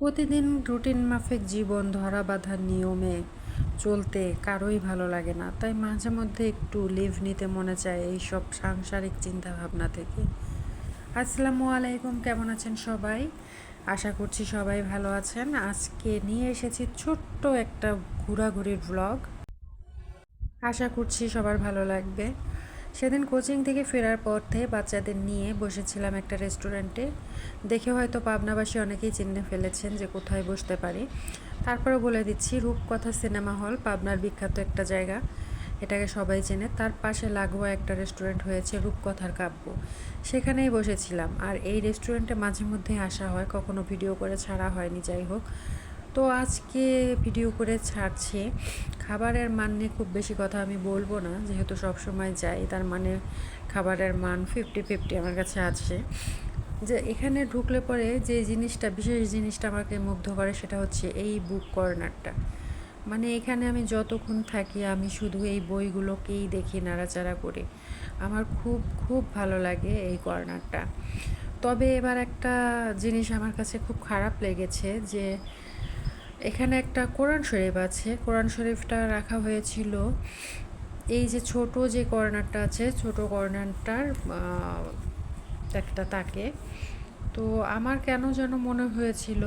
প্রতিদিন রুটিন মাফিক জীবন ধরা বাঁধা নিয়মে চলতে কারোই ভালো লাগে না। তাই মাঝে মধ্যে একটু লিভ নিতে মনে চায় এই সব সাংসারিক চিন্তা ভাবনা থেকে। আসসালামু আলাইকুম, কেমন আছেন সবাই? আশা করছি সবাই ভালো আছেন। আজকে নিয়ে এসেছি ছোট্ট একটা ঘোরাঘুরির ব্লগ আশা করছি সবার ভালো লাগবে। সেদিন কোচিং থেকে ফেরার পথে বাচ্চাদের নিয়ে বসেছিলাম একটা রেস্টুরেন্টে। দেখে হয়তো পাবনাবাসী অনেকেই চিনে ফেলেছেন যে কোথায় বসতে পারি। তারপরে বলে দিচ্ছি, রূপকথা সিনেমা হল, পাবনার বিখ্যাত একটা জায়গা। এটাকে সবাই চেনে। তার পাশে লাগোয়া একটা রেস্টুরেন্ট হয়েছে, রূপকথার কাব্য। সেখানেই বসেছিলাম। আর এই রেস্টুরেন্টে মাঝে মধ্যে আসা হয়, কখনো ভিডিও করে ছাড়া হয়নি, যাই হোক। তো আজকে ভিডিও করে ছাড়ছি। খাবারের মান নিয়ে খুব বেশি কথা আমি বলব না, যেহেতু সব সময় যাই, তার মানে খাবারের মান ফিফটি ফিফটি আমার কাছে আছে। যে এখানে ঢুকলে পরে যে জিনিসটা, বিশেষ জিনিসটা আমাকে মুগ্ধ করে সেটা হচ্ছে এই বুক কর্নারটা মানে এখানে আমি যতক্ষণ থাকি, আমি শুধু এই বইগুলোকেই দেখি, নাড়াচাড়া করে। আমার খুব খুব ভালো লাগে এই কর্নারটা তবে এবার একটা জিনিস আমার কাছে খুব খারাপ লেগেছে যে এখানে একটা কোরআন শরীফ আছে। কোরআন শরীফটা রাখা হয়েছিল এই যে ছোট যে কর্নারটা আছে, ছোট কর্নারটার একটা তাকে। তো আমার কেন যেন মনে হয়েছিল,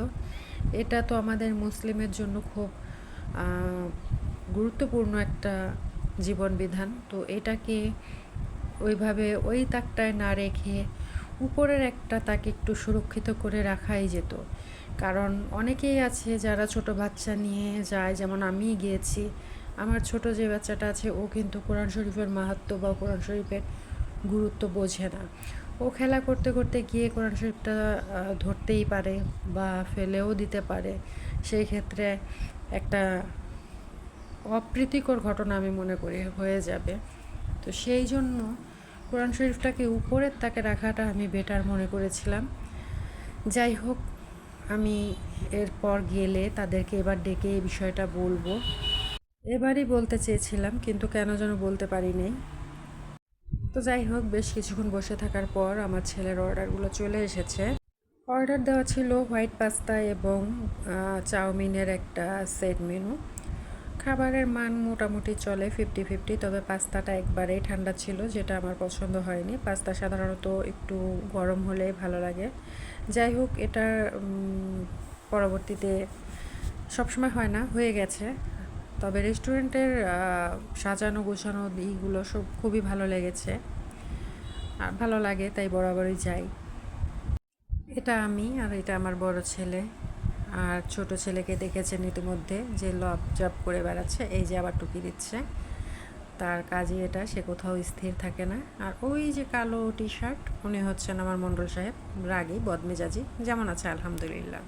এটা তো আমাদের মুসলিমের জন্য খুব গুরুত্বপূর্ণ একটা জীবন বিধান তো এটাকে ওইভাবে ওই তাকটায় না রেখে উপরের একটা তাকে একটু সুরক্ষিত করে রাখাই যেত। কারণ অনেকেই আছে যারা ছোট বাচ্চা নিয়ে যায়, যেমন আমি গিয়েছি। আমার ছোট যে বাচ্চাটা আছে, ও কিন্তু কোরআন শরীফের মাহাত্ম বা কোরআন শরীফের গুরুত্ব বোঝে না। ও খেলা করতে করতে গিয়ে কোরআন শরীফটা ধরতেই পারে বা ফেলেও দিতে পারে। সেই ক্ষেত্রে একটা অপ্রীতিকর ঘটনা আমি মনে করি হয়ে যাবে। তো সেই জন্য কোরআন শরীফটাকে উপরের তাকে রাখাটা আমি বেটার মনে করেছিলাম। যাই হোক, আমি এরপর গেলে তাদেরকে এবার ডেকে এই বিষয়টা বলব। এবারই বলতে চেয়েছিলাম, কিন্তু কেন যেন বলতে পারি নাই। তো যাই হোক, বেশ কিছুক্ষণ বসে থাকার পর আমার ছেলের অর্ডারগুলো চলে এসেছে। অর্ডার দেওয়া ছিল হোয়াইট পাস্তা এবং চাউমিনের একটা সেট মেনু খাবারের মান মোটামুটি চলে ফিফটি ফিফটি তবে পাস্তাটা একবারেই ঠান্ডা ছিল, যেটা আমার পছন্দ হয়নি। পাস্তা সাধারণত একটু গরম হলে ভালো লাগে। যাই হোক, এটা পরবর্তীতে সবসময় হয় না, হয়ে গেছে। তবে রেস্টুরেন্টের সাজানো, গোছানো দিকগুলো সব খুবই ভালো লেগেছে। আর ভালো লাগে, তাই বরাবরই যাই। এটা আমি আর এটা আমার বড় ছেলে। আর ছোট ছেলেকে দেখেছেন ইতিমধ্যে যে লব জব করে বেড়াচ্ছে, এই যে আবার টুকি দিচ্ছে। তার কাজই এটা, সে কোথাও স্থির থাকে না। আর ওই যে কালো টি শার্ট উনি হচ্ছেন আমার মণ্ডল সাহেব, রাগি, বদমেজাজি, যেমন আছে, আলহামদুলিল্লাহ।